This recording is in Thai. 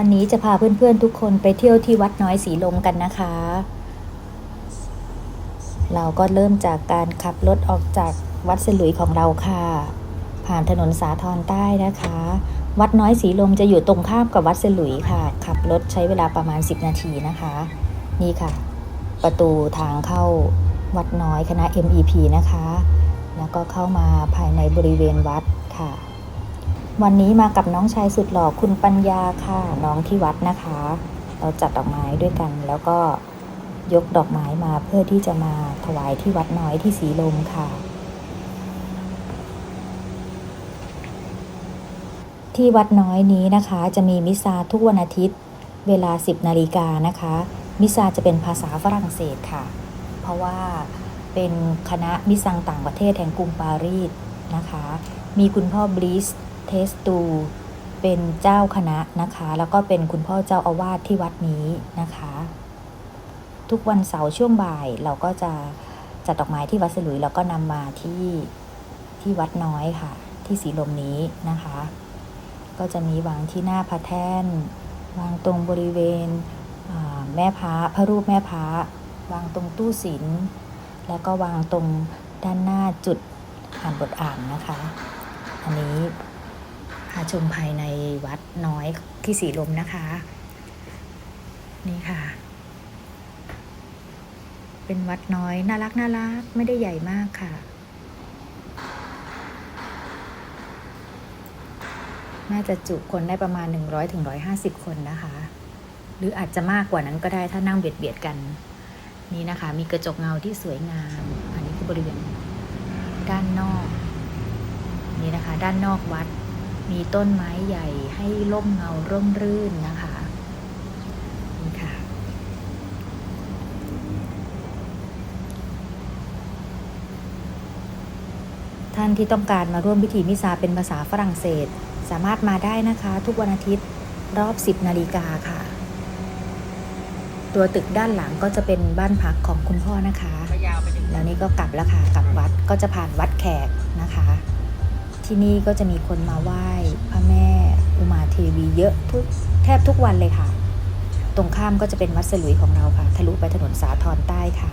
วันนี้จะพาเพื่อนๆทุกคนไปเที่ยวที่วัดน้อยสีลมกันนะคะ เราก็เริ่มจากการขับรถออกจากวัดสลุยของเราค่ะ ผ่านถนนสาทรใต้นะคะ วัดน้อยสีลมจะอยู่ตรงข้ามกับวัดสลุยค่ะ ขับรถใช้เวลาประมาณ 10 นาทีนะคะ นี่ค่ะ ประตูทางเข้าวัดน้อยคณะ MEP นะคะ แล้วก็เข้ามาภายในบริเวณวัดค่ะ วันนี้มากับน้องชายสุดหล่อคุณปัญญาค่ะ น้องที่วัดนะคะ เราจัดดอกไม้ด้วยกัน แล้วก็ยกดอกไม้มาเพื่อที่จะมาถวายที่วัดน้อยที่สีลมค่ะ ที่วัดน้อยนี้นะคะจะมีมิซาทุกวันอาทิตย์ เวลา 10นาฬิกานะคะ มิซาจะเป็นภาษาฝรั่งเศสค่ะ เพราะว่าเป็นคณะมิซังต่างประเทศแห่งกรุงปารีสนะคะ มีคุณพ่อบลิส เทสตูเป็นเจ้าคณะนะคะ แล้วก็เป็นคุณพ่อเจ้าอาวาสที่วัดนี้นะคะ ทุกวันเสาร์ช่วงบ่ายเราก็จะจัดดอกไม้ที่วัดสลุยแล้วก็นำมาที่ที่วัดน้อยค่ะ ที่สีลมนี้นะคะ ก็จะมีวางที่หน้าพระแท่น วางตรงบริเวณแม่พระพระรูปแม่พระวางตรงตู้ศิลแล้วก็วางตรงด้านหน้าจุดอ่านบทอ่านนะคะ อันนี้ ชมภายในวัดน้อยที่สีลมนะคะ นี่ค่ะ เป็นวัดน้อยน่ารักน่ารักไม่ได้ใหญ่มากค่ะ น่าจะจุคนได้ประมาณ 100ถึงคนนะคะ หรืออาจจะมากกว่านั้นก็ได้ถ้านั่งเบียดเบียดกัน นี่นะคะ มีกระจกเงาที่สวยงาม อันนี้คือบริเวณด้านนอกนี่นะคะ ด้านนอกวัด มีต้นไม้ใหญ่ให้ร่มเงาร่มรื่นนะคะนี่ค่ะ ท่านที่ต้องการมาร่วมพิธีมิซาเป็นภาษาฝรั่งเศส สามารถมาได้นะคะ ทุกวันอาทิตย์รอบ 10 นาฬิกาค่ะ ตัวตึกด้านหลังก็จะเป็นบ้านพักของคุณพ่อนะคะ แล้วนี่ก็กลับแล้วค่ะ กลับวัดก็จะผ่านวัดแขกนะคะ ที่นี่ก็จะมีคนมาไหว้พระแม่อุมาเทวีเยอะทุกแทบทุกวันเลยค่ะ ตรงข้ามก็จะเป็นวัดสลุยของเราค่ะ ทะลุไปถนนสาทรใต้ค่ะ